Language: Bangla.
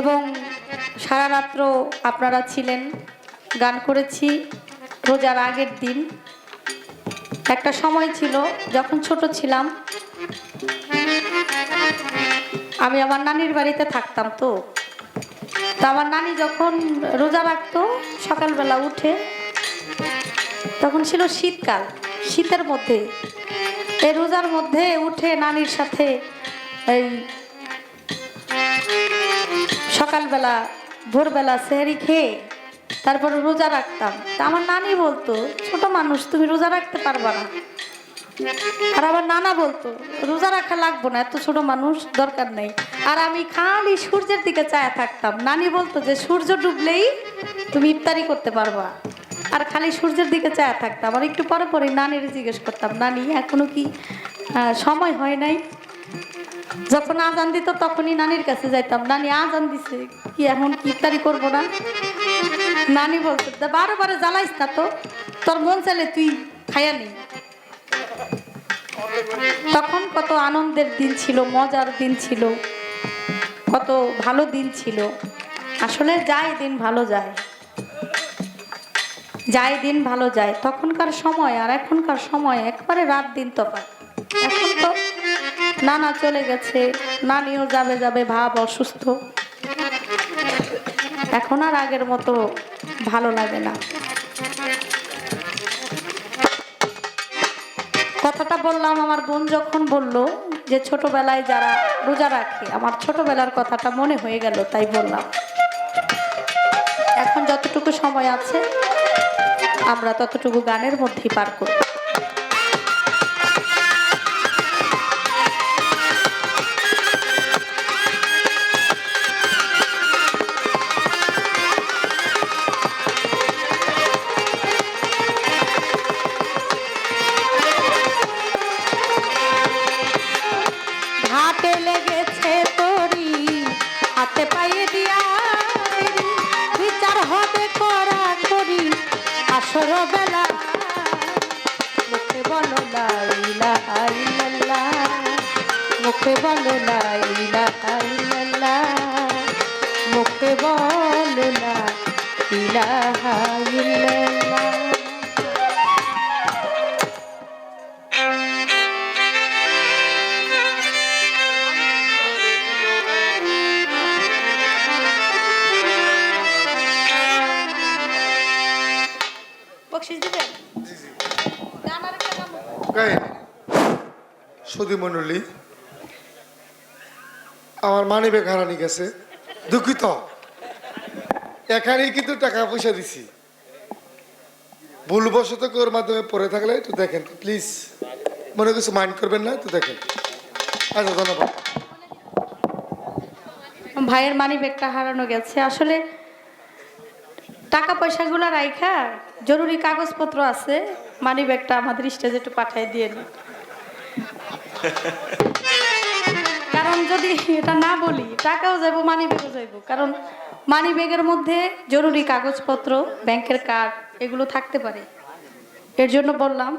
এবং সারা রাত্র আপনারা ছিলেন, গান করেছি রোজার আগের দিন। একটা সময় ছিল যখন ছোট ছিলাম, আমি আমার নানির বাড়িতে থাকতাম তো। তা আমার নানি যখন রোজা রাখতো, সকালবেলা উঠে, তখন ছিল শীতকাল। শীতের মধ্যে, এই রোজার মধ্যে উঠে নানির সাথে এই সকালবেলা, ভোরবেলা সেহরি খেয়ে তারপর রোজা রাখতাম। তা আমার নানি বলতো, ছোট মানুষ, তুমি রোজা রাখতে পারবা না। আর আমার নানা বলতো, রোজা রাখা লাগবো না, এত ছোট মানুষ, দরকার নেই। আর আমি খালি সূর্যের দিকে চায়া থাকতাম। নানি বলতো যে, সূর্য ডুবলেই তুমি ইফতারি করতে পারবা। আর খালি সূর্যের দিকে চায়া থাকতাম। আর একটু পরে পরে নানির জিজ্ঞেস করতাম, নানি, এখনও কি সময় হয় নাই? যখন আজান দিত, তখনই নানির কাছে যাইতাম। নানি আজান দিছে, কি এখন কি ইফতারি করব না? নানি বলতো "তা বারে বারে জ্বালাইস না তো, তোর মন চাইলে তুই খাইয়া নেই তখন কত আনন্দের দিন ছিল, মজার দিন ছিল, কত ভালো দিন ছিল। আসলে যায় দিন ভালো যায় যায় দিন ভালো যায়, তখনকার সময় আর এখনকার সময় একবারে রাত দিন তফাৎ। এখন তো নানা চলে গেছে। নানিও যাবে যাবে ভাব অসুস্থ। এখন আর আগের মতো ভালো লাগে না। কথাটা বললাম, আমার বোন যখন বলল যে ছোটবেলায় যারা রোজা রাখে, আমার ছোটবেলার কথাটা মনে হয়ে গেল, তাই বললাম। এখন যতটুকু সময় আছে, আমরা ততটুকু গানের মধ্যেই পার করব। আসর বেলা মুখে বলো না ইলাহা ইল্লাল্লাহ মুখে বলো না ইলাহা ইল্লাল্লাহ মুখে বলো না ইলাহা গায়ে সুদী মণ্ডলী, আমার মানি ব্যাগ হারানি গেছে। দুঃখিত। এখানেই কিন্তু টাকা পয়সা দিছি। ভুলবশত ওর মাধ্যমে পড়ে থাকলে একটু দেখেন প্লিজ মনে কিছু মাইন্ড করবেন না, একটু দেখেন। আচ্ছা ধন্যবাদ। ভাইয়ের মানি ব্যাগটা হারানো গেছে। আসলে টাকা পয়সাগুলো রাইখা। জরুরি কাগজপত্র আছে মানি ব্যাগটা আমাদের স্টেজে একটু পাঠিয়ে দিয়ে নিন। কারণ যদি এটা না বলি, টাকাও যাইব মানি ব্যাগও যাইব। কারণ মানি ব্যাগের মধ্যে জরুরি কাগজপত্র, ব্যাংকের কার্ড এগুলো থাকতে পারে। এর জন্য বললাম।